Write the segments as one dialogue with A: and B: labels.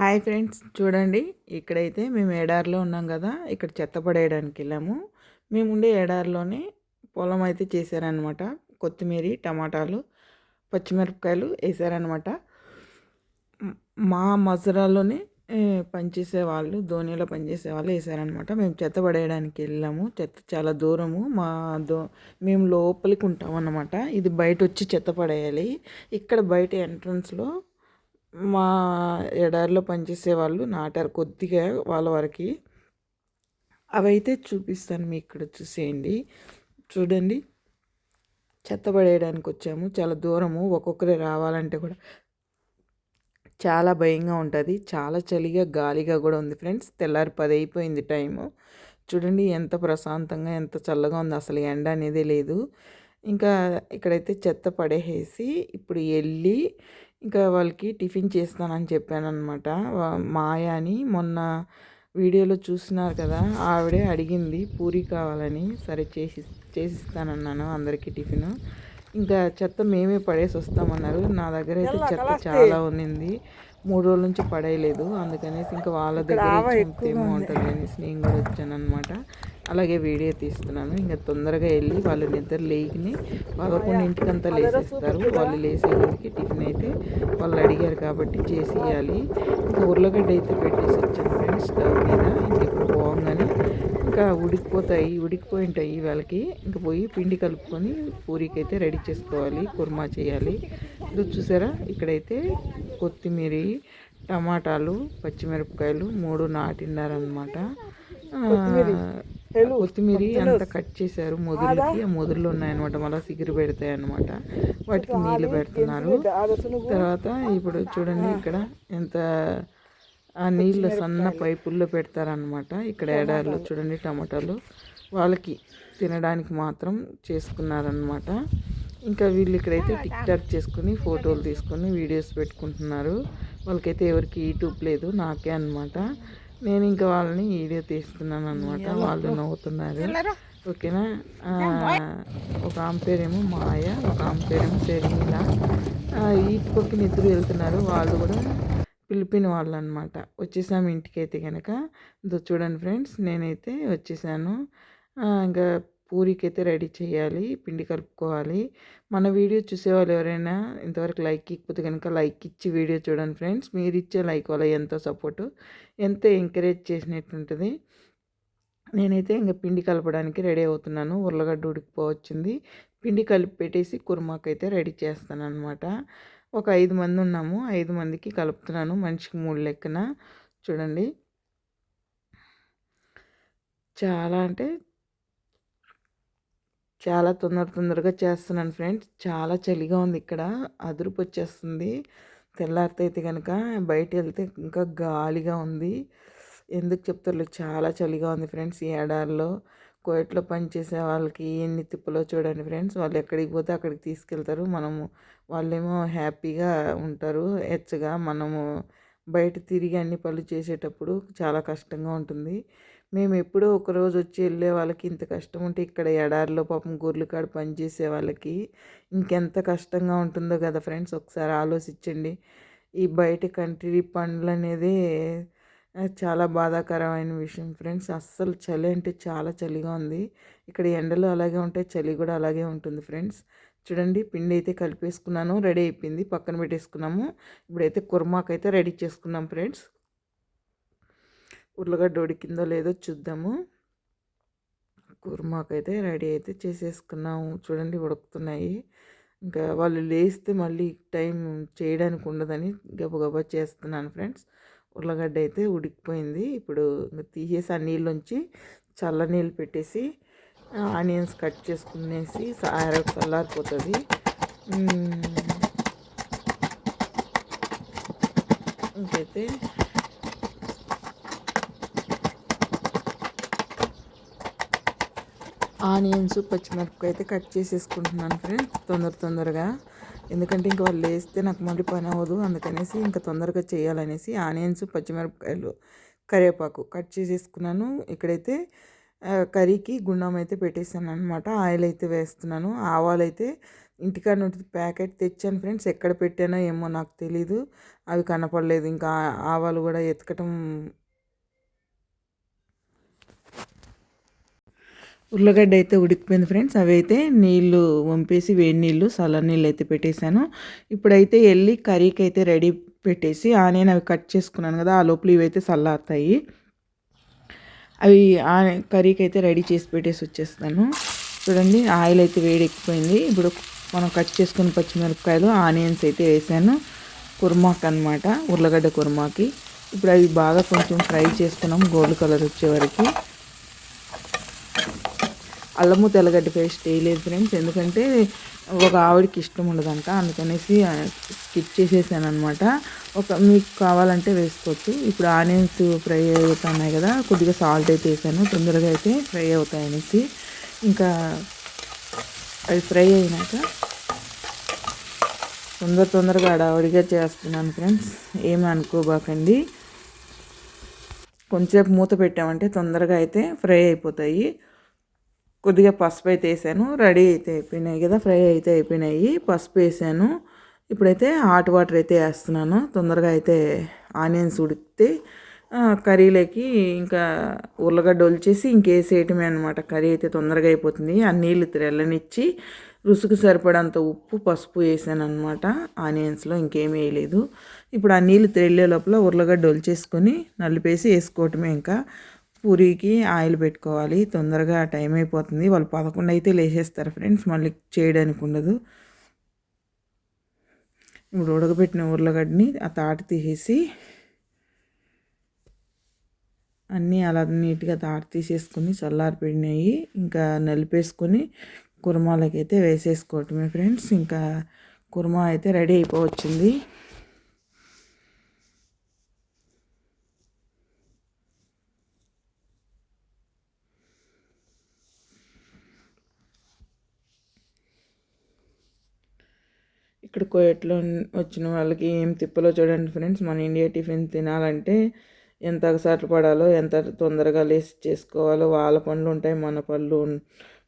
A: Hi friends చూడండి. ఇక్కడైతే మేము ఏడారిలో ఉన్నాం కదా ఇక్కడ చెత్త పడేయడానికి వెళ్ళాము. మేము ఉండే ఏడారిలోనే పొలం అయితే చేశారనమాట కొత్తిమీర టమాటాలు పచ్చిమిరపకాయలు వేసారనమాట మా మసరాలోనే పనిచేసే వాళ్ళు ధోనిలో పనిచేసే వాళ్ళు వేసారనమాట మేము చెత్త పడేయడానికి వెళ్ళాము. చెత్త చాలా దూరము. మా దో మేము లోపలికి ఉంటామన్నమాట. ఇది బయట వచ్చి చెత్త పడేయాలి. ఇక్కడ బయట ఎంట్రన్స్లో మా ఎడారిలో పనిచేసే వాళ్ళు నాటారు కొద్దిగా వాళ్ళ వరకు. అవైతే చూపిస్తాను మీకు ఇక్కడ చూసేయండి. చూడండి. చెత్త పడేయడానికి వచ్చాము చాలా దూరము. ఒక్కొక్కరే రావాలంటే కూడా చాలా భయంగా ఉంటుంది. చాలా చలిగా గాలిగా కూడా ఉంది ఫ్రెండ్స్. తెల్లారి పది అయిపోయింది టైము. చూడండి ఎంత ప్రశాంతంగా ఎంత చల్లగా ఉంది. అసలు ఎండ అనేది లేదు. ఇంకా ఇక్కడైతే చెత్త పడేసి ఇప్పుడు వెళ్ళి ఇంకా వాళ్ళకి టిఫిన్ చేస్తానని చెప్పానమాట మాయ అని మొన్న వీడియోలో చూస్తున్నారు కదా ఆవిడే అడిగింది పూరి కావాలని సరే చేసి చేసిస్తానన్నాను అందరికీ టిఫిన్. ఇంకా చెత్త మేమే పడేసి వస్తామన్నారు. నా దగ్గర అయితే చెత్త చాలా ఉన్నింది. మూడు రోజుల నుంచి పడేయలేదు. అందుకనేసి ఇంకా వాళ్ళ దగ్గర ఏమో ఉంటుంది అనేసి నేను కూడా వచ్చాను అనమాట అలాగే వీడియో తీస్తున్నాను. ఇంకా తొందరగా వెళ్ళి వాళ్ళు నిద్ర లేకిని పదకొండింటికంతా లేసేస్తారు. వాళ్ళు లేసేందుకు టిఫిన్ అయితే వాళ్ళు అడిగారు కాబట్టి చేసి ఇంకా ఉర్లగడ్డ అయితే పెట్టేసి వచ్చాను ఫ్రెండ్స్ స్టవ్ మీద. ఇంక ఇప్పుడు ఇంకా ఉడికిపోతాయి ఉడికిపోయి ఉంటాయి వాళ్ళకి. ఇంకా పోయి పిండి కలుపుకొని పూరికి అయితే రెడీ చేసుకోవాలి కుర్మా చేయాలి. ఇది చూసారా? ఇక్కడైతే కొత్తిమీర టమాటాలు పచ్చిమిరపకాయలు మూడు నాటిండారనమాట కొత్తిమీర అంతా కట్ చేశారు మొదలకి ఆ మొదలు ఉన్నాయన్నమాట. మళ్ళీ సిగురు పెడతాయి అనమాట వాటికి నీళ్ళు పెడుతున్నారు. తర్వాత ఇప్పుడు చూడండి ఇక్కడ ఎంత ఆ నీళ్ళు సన్న పైపుల్లో పెడతారనమాట ఇక్కడ ఏడారిలో చూడండి టమాటాలు. వాళ్ళకి తినడానికి మాత్రం చేసుకున్నారనమాట ఇంకా వీళ్ళు ఇక్కడైతే టిక్ టాక్ చేసుకుని ఫోటోలు తీసుకొని వీడియోస్ పెట్టుకుంటున్నారు. వాళ్ళకైతే ఎవరికి యూట్యూబ్ లేదు నాకే అనమాట నేను ఇంకా వాళ్ళని వీడియో తీస్తున్నాను అనమాట వాళ్ళు నవ్వుతున్నారు. ఓకేనా? ఒక ఆంపేరేమో మాయ ఒక ఆంపేరేమో శరీల ఈటి పక్కన ఇద్దరు వెళ్తున్నారు. వాళ్ళు కూడా పిలిపిన వాళ్ళు అనమాట వచ్చేసాము ఇంటికి అయితే కనుక చూడండి ఫ్రెండ్స్ నేనైతే వచ్చేసాను. ఇంకా పూరికి అయితే రెడీ చేయాలి పిండి కలుపుకోవాలి. మన వీడియో చూసేవాళ్ళు ఎవరైనా ఇంతవరకు లైక్ ఇకపోతే కనుక లైక్ ఇచ్చి వీడియో చూడండి ఫ్రెండ్స్. మీరు ఇచ్చే లైక్ వల్ల ఎంతో సపోర్టు ఎంతో ఎంకరేజ్ చేసినట్టుంటుంది నేనైతే ఇంకా పిండి కలపడానికి రెడీ అవుతున్నాను. ఉర్లగడ్డ ఉడికిపోవచ్చింది. పిండి కలిపి పెట్టేసి కుర్మాకైతే రెడీ చేస్తాను అనమాట ఒక ఐదు మంది ఉన్నాము. ఐదు మందికి కలుపుతున్నాను మనిషికి మూడు లెక్కన. చూడండి. చాలా అంటే చాలా తొందర తొందరగా చేస్తున్నాను ఫ్రెండ్స్. చాలా చలిగా ఉంది ఇక్కడ. అదురుపు వచ్చేస్తుంది. తెల్లారితే అయితే కనుక బయట వెళ్తే ఇంకా గాలిగా ఉంది. ఎందుకు చెప్తారు చాలా చలిగా ఉంది ఫ్రెండ్స్ ఈ ఏడాదిలో. కోయట్లో పనిచేసే వాళ్ళకి ఎన్ని తిప్పలో చూడండి ఫ్రెండ్స్. వాళ్ళు ఎక్కడికి పోతే అక్కడికి తీసుకెళ్తారు. మనము వాళ్ళేమో హ్యాపీగా ఉంటారు. ఎచ్చగా మనము బయట తిరిగి అన్ని పనులు చేసేటప్పుడు చాలా కష్టంగా ఉంటుంది. మేము ఎప్పుడో ఒకరోజు వచ్చి వెళ్ళే వాళ్ళకి ఇంత కష్టం ఉంటే ఇక్కడ ఎడారిలో పాపం గొర్రెలు కాడ పనిచేసే వాళ్ళకి ఇంకెంత కష్టంగా ఉంటుందో కదా ఫ్రెండ్స్ ఒకసారి ఆలోచించండి. ఈ బయట కంట్రీ పండ్లు అనేది చాలా బాధాకరమైన విషయం ఫ్రెండ్స్. అస్సలు చలి అంటే చాలా చలిగా ఉంది. ఇక్కడ ఎండలు అలాగే ఉంటాయి చలి కూడా అలాగే ఉంటుంది ఫ్రెండ్స్. చూడండి పిండి అయితే కలిపేసుకున్నాను రెడీ అయిపోయింది. పక్కన పెట్టేసుకున్నాము. ఇప్పుడైతే కుర్మాకైతే రెడీ చేసుకున్నాం ఫ్రెండ్స్. ఉర్లగడ్డ ఉడికిందో లేదో చూద్దాము. కుర్మాకైతే రెడీ అయితే చేసేసుకున్నాము. చూడండి ఉడుకుతున్నాయి. ఇంకా వాళ్ళు లేస్తే మళ్ళీ టైం చేయడానికి ఉండదని గబగబా చేస్తున్నాను ఫ్రెండ్స్. ఉర్లగడ్డ అయితే ఉడికిపోయింది. ఇప్పుడు ఇంకా తీసేసి ఆ నీళ్ళుంచి చల్ల నీళ్ళు పెట్టేసి ఆనియన్స్ కట్ చేసుకునేసి చల్లారిపోతుంది. ఇంకైతే ఆనియన్స్ పచ్చిమిరపకాయ అయితే కట్ చేసేసుకుంటున్నాను ఫ్రెండ్స్ తొందర తొందరగా. ఎందుకంటే ఇంక వాళ్ళు వేస్తే నాకు మళ్ళీ పని అవ్వదు అందుకనేసి ఇంకా తొందరగా చేయాలనేసి ఆనియన్స్ పచ్చిమిరపకాయలు కరివేపాకు కట్ చేసేసుకున్నాను. ఇక్కడైతే కర్రీకి గుండం అయితే పెట్టేసాను అనమాట ఆయిల్ అయితే వేస్తున్నాను. ఆవాలు అయితే ఇంటికాడ నుండి ప్యాకెట్ తెచ్చాను ఫ్రెండ్స్ ఎక్కడ పెట్టానో ఏమో నాకు తెలీదు అవి కనపడలేదు. ఇంకా ఆవాలు కూడా ఎతకటం ఉర్లగడ్డ అయితే ఉడికిపోయింది ఫ్రెండ్స్. అవి అయితే నీళ్ళు వంపేసి వేడి నీళ్ళు చల్ల నీళ్ళు అయితే పెట్టేశాను. ఇప్పుడైతే వెళ్ళి కర్రీకి అయితే రెడీ పెట్టేసి ఆనియన్ అవి కట్ చేసుకున్నాను కదా ఆ లోపల ఇవైతే చల్లారుతాయి అవి కర్రీకి అయితే రెడీ చేసి పెట్టేసి వచ్చేస్తాను. చూడండి ఆయిల్ అయితే వేడి ఎక్కిపోయింది. ఇప్పుడు మనం కట్ చేసుకున్న పచ్చిమిరపకాయలు ఆనియన్స్ అయితే వేసాను. కుర్మాకి అనమాట ఉర్లగడ్డ కుర్మాకి. ఇప్పుడు అవి బాగా కొంచెం ఫ్రై చేసుకున్నాం గోల్డ్ కలర్ వచ్చే వరకు. అల్లము తెల్లగడ్డ పేస్ట్ వేయలేదు ఫ్రెండ్స్ ఎందుకంటే ఒక ఆవిడకి ఇష్టం ఉండదంట. అందుకనేసి స్కిప్ చేసేసాను అనమాట ఒక మీకు కావాలంటే వేసుకోవచ్చు. ఇప్పుడు ఆనియన్స్ ఫ్రై అవుతున్నాయి కదా కొద్దిగా సాల్ట్ అయితే వేసాను. తొందరగా అయితే ఫ్రై అవుతాయి అనేసి ఇంకా అవి ఫ్రై అయినాక తొందర తొందరగా అడావిడిగా చేస్తున్నాను ఫ్రెండ్స్ ఏమి అనుకోబాకండి. కొంచెంసేపు మూత పెట్టామంటే తొందరగా అయితే ఫ్రై అయిపోతాయి. కొద్దిగా పసుపు అయితే వేసాను. రెడీ అయితే అయిపోయినాయి కదా ఫ్రై అయితే అయిపోయినాయి. పసుపు వేసాను. ఇప్పుడైతే హాట్ వాటర్ అయితే వేస్తున్నాను. తొందరగా అయితే ఆనియన్స్ ఉడికితే కర్రీలోకి ఇంకా ఉర్లగడ్డ ఒలిచేసి ఇంకేసేయటమే అనమాట కర్రీ అయితే తొందరగా అయిపోతుంది. ఆ నీళ్ళు తెల్లనిచ్చి రుసుకు సరిపడంత ఉప్పు పసుపు వేసాను అనమాట ఆనియన్స్లో ఇంకేం వేయలేదు. ఇప్పుడు ఆ నీళ్ళు తెల్లే లోపల ఉర్లగడ్డ ఒలిచేసుకొని నలిపేసి వేసుకోవటమే ఇంకా. పూరీకి ఆయిల్ పెట్టుకోవాలి. తొందరగా టైం అయిపోతుంది. వాళ్ళు పదకొండు అయితే లేచేస్తారు ఫ్రెండ్స్. మళ్ళీ చేయడానికి ఉండదు. ఇప్పుడు ఉడకబెట్టిన ఉర్లగడ్డని ఆ తాటి తీసేసి అన్నీ అలా నీట్గా తాటి తీసేసుకొని చల్లారిపోయినాయి ఇంకా నలిపేసుకొని కుర్మాలకైతే వేసేసుకోవటమే ఫ్రెండ్స్. ఇంకా కుర్మా అయితే రెడీ అయిపోవచ్చింది. ఇక్కడ కోయట్లో వచ్చిన వాళ్ళకి ఏం తిప్పలో చూడండి ఫ్రెండ్స్. మన ఇండియా టిఫిన్ తినాలంటే ఎంత అగసాట్లు పడాలో ఎంత తొందరగా లేసి చేసుకోవాలో వాళ్ళ పనులు ఉంటాయి మన పనులు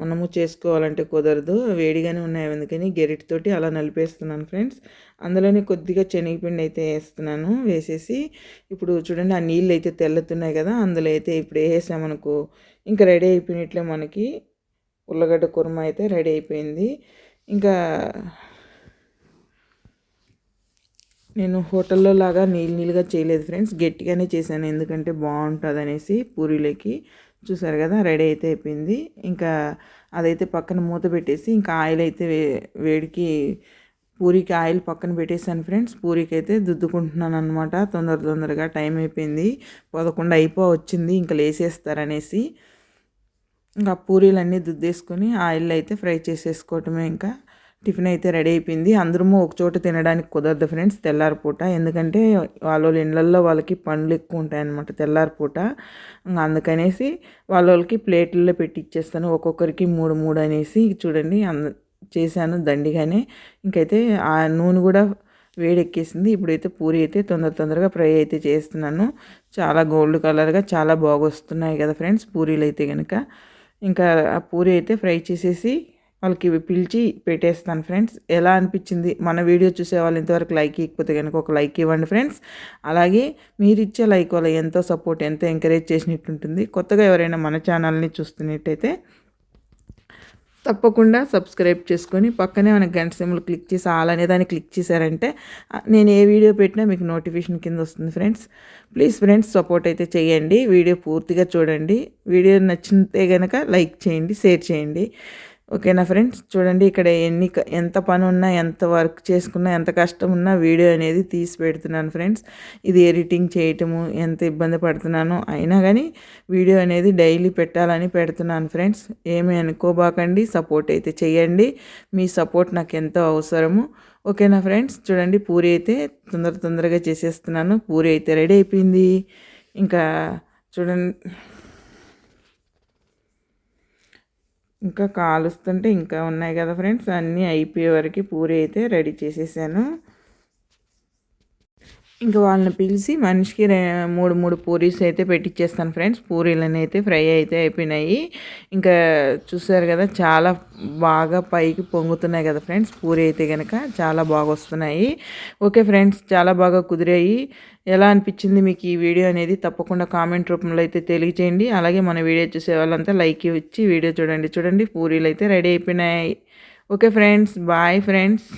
A: మనము చేసుకోవాలంటే కుదరదు. వేడిగానే ఉన్నాయి అందుకని గెరిటితోటి అలా నలిపేస్తున్నాను ఫ్రెండ్స్. అందులోనే కొద్దిగా శనగపిండి అయితే వేస్తున్నాను వేసేసి ఇప్పుడు చూడండి ఆ నీళ్ళు అయితే తెల్లుతున్నాయి కదా అందులో అయితే ఇప్పుడు వేసామనుకో ఇంకా రెడీ అయిపోయినట్లే మనకి. ఉల్లగడ్డ కుర్మ అయితే రెడీ అయిపోయింది. ఇంకా నేను హోటల్లో లాగా నీళ్ళు నీళ్ళుగా చేయలేదు ఫ్రెండ్స్. గట్టిగానే చేశాను. ఎందుకంటే బాగుంటుంది అనేసి పూరీలకి. చూసారు కదా రెడీ అయితే అయిపోయింది. ఇంకా అదైతే పక్కన మూత పెట్టేసి ఇంకా ఆయిల్ అయితే వే వేడికి పూరికి ఆయిల్ పక్కన పెట్టేశాను ఫ్రెండ్స్. పూరికి అయితే దుద్దుకుంటున్నాను అనమాట తొందర తొందరగా టైం అయిపోయింది. పదకొండు అయిపో వచ్చింది. ఇంకా లేసేస్తారనేసి. ఇంకా పూరీలన్నీ దుద్దేసుకొని ఆయిల్ అయితే ఫ్రై చేసేసుకోవటమే ఇంకా. టిఫిన్ అయితే రెడీ అయిపోయింది. అందరము ఒక చోట తినడానికి కుదరదు ఫ్రెండ్స్ తెల్లారిపూట. ఎందుకంటే వాళ్ళ ఇళ్ళల్లో వాళ్ళకి పండ్లు ఎక్కువ ఉంటాయన్నమాట తెల్లారిపూట. అందుకనేసి వాళ్ళ వాళ్ళకి ప్లేట్లలో పెట్టి ఇచ్చేస్తాను. ఒక్కొక్కరికి మూడు మూడు అనేసి చూడండి అంద చేశాను దండిగానే. ఇంకైతే ఆ నూనె కూడా వేడెక్కేసింది. ఇప్పుడైతే పూరి అయితే తొందర తొందరగా ఫ్రై అయితే చేస్తున్నాను. చాలా గోల్డ్ కలర్గా చాలా బాగా వస్తున్నాయి కదా ఫ్రెండ్స్ పూరీలు అయితే కనుక ఇంకా ఆ పూరి అయితే ఫ్రై చేసేసి వాళ్ళకి పిలిచి పెట్టేస్తాను ఫ్రెండ్స్. ఎలా అనిపించింది? మన వీడియో చూసే వాళ్ళు ఇంతవరకు లైక్ ఇవ్వకపోతే కనుక ఒక లైక్ ఇవ్వండి ఫ్రెండ్స్. అలాగే మీరు ఇచ్చే లైక్ వల్ల ఎంతో సపోర్ట్ ఎంతో ఎంకరేజ్ చేసినట్టు ఉంటుంది కొత్తగా ఎవరైనా మన ఛానల్ని చూస్తున్నట్టయితే తప్పకుండా సబ్స్క్రైబ్ చేసుకొని పక్కనే మన గంట సిమ్లు క్లిక్ చేసి ఆల్ అనే దాన్ని క్లిక్ చేశారంటే నేను ఏ వీడియో పెట్టినా మీకు నోటిఫికేషన్ కింద వస్తుంది ఫ్రెండ్స్. ప్లీజ్ ఫ్రెండ్స్ సపోర్ట్ అయితే చేయండి. వీడియో పూర్తిగా చూడండి. వీడియో నచ్చితే కనుక లైక్ చేయండి షేర్ చేయండి. ఓకేనా ఫ్రెండ్స్ చూడండి ఇక్కడ ఎన్ని ఎంత పని ఉన్నా ఎంత వర్క్ చేసుకున్నా ఎంత కష్టం ఉన్నా వీడియో అనేది తీసి పెడుతున్నాను ఫ్రెండ్స్. ఇది ఎడిటింగ్ చేయటము ఎంత ఇబ్బంది పడుతున్నానో అయినా కానీ వీడియో అనేది డైలీ పెట్టాలని పెడుతున్నాను ఫ్రెండ్స్. ఏమీ అనుకోబాకండి సపోర్ట్ అయితే చేయండి. మీ సపోర్ట్ నాకు ఎంతో అవసరము. ఓకేనా ఫ్రెండ్స్ చూడండి పూరి అయితే తొందర తొందరగా చేసేస్తున్నాను. పూరి అయితే రెడీ అయిపోయింది. ఇంకా చూడండి ఇంకా కాలుస్తుంటే ఇంకా ఉన్నాయి కదా ఫ్రెండ్స్ అన్నీ అయిపోయే వరకు పూరి అయితే రెడీ చేసేసాను. ఇంకా వాళ్ళని పిలిచి మనిషికి మూడు మూడు పూరీస్ అయితే పెట్టిచ్చేస్తాను ఫ్రెండ్స్. పూరీలను అయితే ఫ్రై అయితే అయిపోయినాయి. ఇంకా చూసారు కదా చాలా బాగా పైకి పొంగుతున్నాయి కదా ఫ్రెండ్స్. పూరి అయితే కనుక చాలా బాగా వస్తున్నాయి. ఓకే ఫ్రెండ్స్ చాలా బాగా కుదిరాయి. ఎలా అనిపించింది మీకు ఈ వీడియో అనేది తప్పకుండా కామెంట్ రూపంలో అయితే తెలియచేయండి అలాగే మన వీడియో చూసే వాళ్ళంతా లైక్ ఇచ్చి వీడియో చూడండి. చూడండి పూరీలు అయితే రెడీ అయిపోయినాయి. Okay friends bye friends.